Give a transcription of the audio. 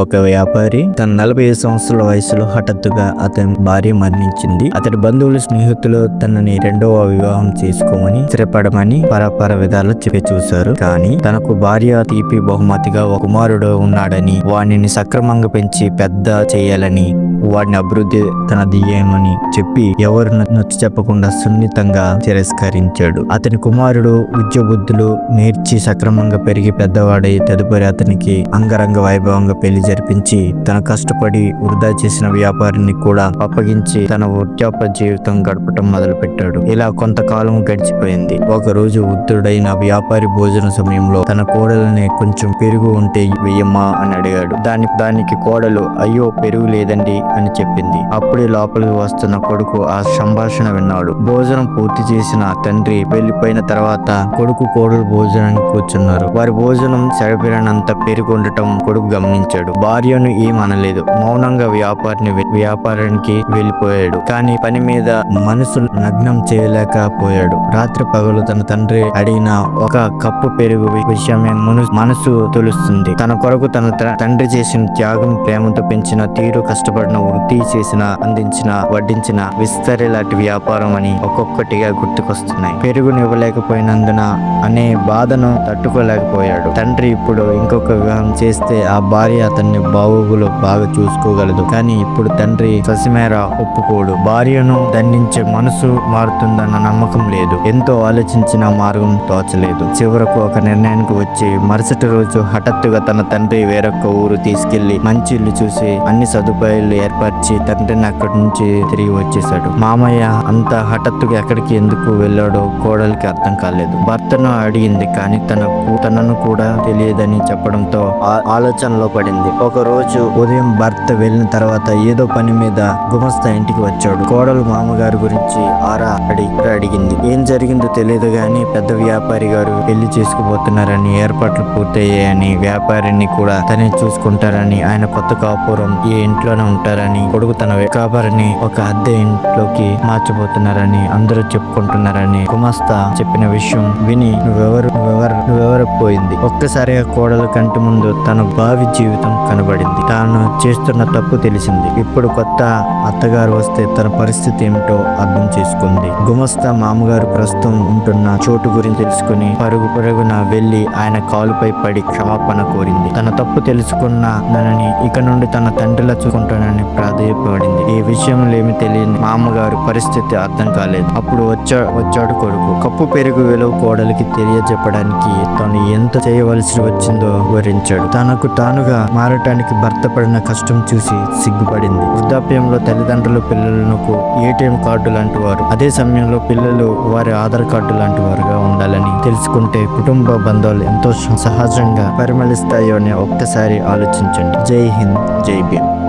ఒక వ్యాపారి తన నలభై ఐదు సంవత్సరాల వయసులో హఠాత్తుగా అతని భార్య మరణించింది. అతడి బంధువులు స్నేహితులు తనని రెండవ వివాహం చేసుకోమని స్థిరపడమని పరపర విధాలు చెప్పి చూశారు. కానీ తనకు భార్య తీపి బహుమతిగా ఒక కుమారుడు ఉన్నాడని వాడిని సక్రమంగా పెంచి పెద్ద చేయాలని వాడిని అభివృద్ధి తన దియ్యమని చెప్పి ఎవరు నచ్చ చెప్పకుండా సున్నితంగా తిరస్కరించాడు. అతని కుమారుడు ఉద్యోబుద్ధులు నేర్చి సక్రమంగా పెరిగి పెద్దవాడై తదుపరి అతనికి అంగరంగ వైభవంగా పెళ్ళి జరిపించి తన కష్టపడి వృధా చేసిన వ్యాపారిని కూడా అప్పగించి తన వృత్యాప జీవితం గడపటం మొదలు పెట్టాడు ఇలా కొంతకాలం గడిచిపోయింది. ఒక రోజు వృద్ధుడైన వ్యాపారి భోజన సమయంలో తన కోడలని కొంచెం పెరుగు ఉంటే వెయ్యమ్మా అని అడిగాడు. దాని దానికి కోడలు అయ్యో పెరుగు లేదండి అని చెప్పింది. అప్పుడే లోపలికి వస్తున్న కొడుకు ఆ సంభాషణ విన్నాడు. భోజనం పూర్తి చేసిన తండ్రి వెళ్ళిపోయిన తర్వాత కొడుకు కోడలు భోజనానికి కూర్చున్నారు. వారి భోజనం సరిపడినంత పెరుగు ఉండటం కొడుకు గమనించాడు. భార్యను ఏమనలేదు. మౌనంగా వ్యాపారిని వ్యాపారానికి వెళ్ళిపోయాడు. కానీ పని మీద మనసు నగ్నం చేయలేకపోయాడు. రాత్రి పగలు తన తండ్రి అడిగిన ఒక కప్పు పెరుగు విషయమే మనసు తెలుస్తుంది. తన కొరకు తన తండ్రి చేసిన త్యాగం ప్రేమతో పెంచిన తీరు కష్టపడిన వృత్తి చేసిన అందించిన వడ్డించిన విస్తరి లాంటి వ్యాపారం అని ఒక్కొక్కటిగా గుర్తుకొస్తున్నాయి. పెరుగును ఇవ్వలేకపోయినందున అనే బాధను తట్టుకోలేకపోయాడు. తండ్రి ఇప్పుడు ఇంకొక వివాహం చేస్తే ఆ భార్య అతన్ని బాగోగులు బాగా చూసుకోగలదు. కానీ ఇప్పుడు తండ్రి ససిమేర ఒప్పుకోడు. భార్యను దండించే మనసు మారుతుందన్న నమ్మకం లేదు. ఎంతో ఆలోచించిన మార్గం తోచలేదు చివరకు ఒక నిర్ణయానికి వచ్చి మరుసటి రోజు హఠాత్తుగా తన తండ్రి వేరొక ఊరు తీసుకెళ్ళి మంచి ఇల్లు చూసి అన్ని సదుపాయాలు ఏర్పరిచి తండ్రిని అక్కడి నుంచి తిరిగి వచ్చేశాడు. మామయ్య అంత హఠాత్తుగా ఎక్కడికి ఎందుకు వెళ్ళాడో కోడలికి అర్థం కాలేదు. భర్తను అడిగింది కానీ తనకు తనను కూడా తెలియదని చెప్పడంతో ఆ- ఆలోచనలో పడింది. ఒకరోజు ఉదయం భర్త వెళ్ళిన తర్వాత ఏదో పని మీద గుమస్తా ఇంటికి వచ్చాడు. కోడలు మామగారి గురించి ఆరా అడి అడిగింది. ఏం జరిగిందో తెలియదు గాని పెద్ద వ్యాపారి గారు పెళ్ళి చేసుకుపోతున్నారని ఏర్పాట్లు పూర్తయ్యాయని వ్యాపారిని కూడా తనే చూసుకుంటారని ఆయన కొత్త కాపురం ఈ ఇంట్లోనే ఉంటారని కొడుకు తన వ్యాపారిని ఒక అద్దె ఇంట్లోకి మార్చబోతున్నారని అందరూ చెప్పుకుంటున్నారని గుమస్తా చెప్పిన విషయం విని నువ్వెవరు నువ్వెవరు నువ్వెవరు పోయింది. ఒక్కసారిగా కోడల కంటి ముందు తన భావి జీవితం కనబడింది. తాను చేస్తున్న తప్పు తెలిసింది. ఇప్పుడు కొత్త అత్తగారు వస్తే తన పరిస్థితి ఏమిటో అర్థం చేసుకుంది. గుమస్తా మామగారు ప్రస్తుతం ఉంటున్న చోటు గురించి తెలుసుకుని పరుగు పరుగున వెళ్ళి ఆయన కాలుపై పడి క్షమాపణ కోరింది. తన తప్పు తెలుసుకున్న ననని ఇక నుండి తన తండ్రిలా చూసుకుంటానని ప్రాధేయపడింది. ఈ విషయంలో ఏమి తెలియని మామగారు పరిస్థితి అర్థం కాలేదు. అప్పుడు వచ్చా వచ్చాడు కొడుకు. కప్పు పెరుగు విలువ కోడలికి తెలియజెప్పడానికి తను ఎంత చేయవలసి వచ్చిందో వివరించాడు. తనకు తానుగా మారటానికి భర్త పడిన కష్టం చూసి సిగ్గుపడింది. వృద్ధాప్యంలో తల్లిదండ్రులు పిల్లలకు ఏటీఎం కార్డు లాంటి వారు అదే సమయంలో పిల్లలు వారి ఆధార్ కార్డు లాంటి వారుగా ఉండాలని తెలుసుకుంటే కుటుంబ బంధాలు ఎంతో సహజంగా పరిమళిస్తాయో అని ఒక్కసారి ఆలోచించండి. జై హింద్ జై భీమ్.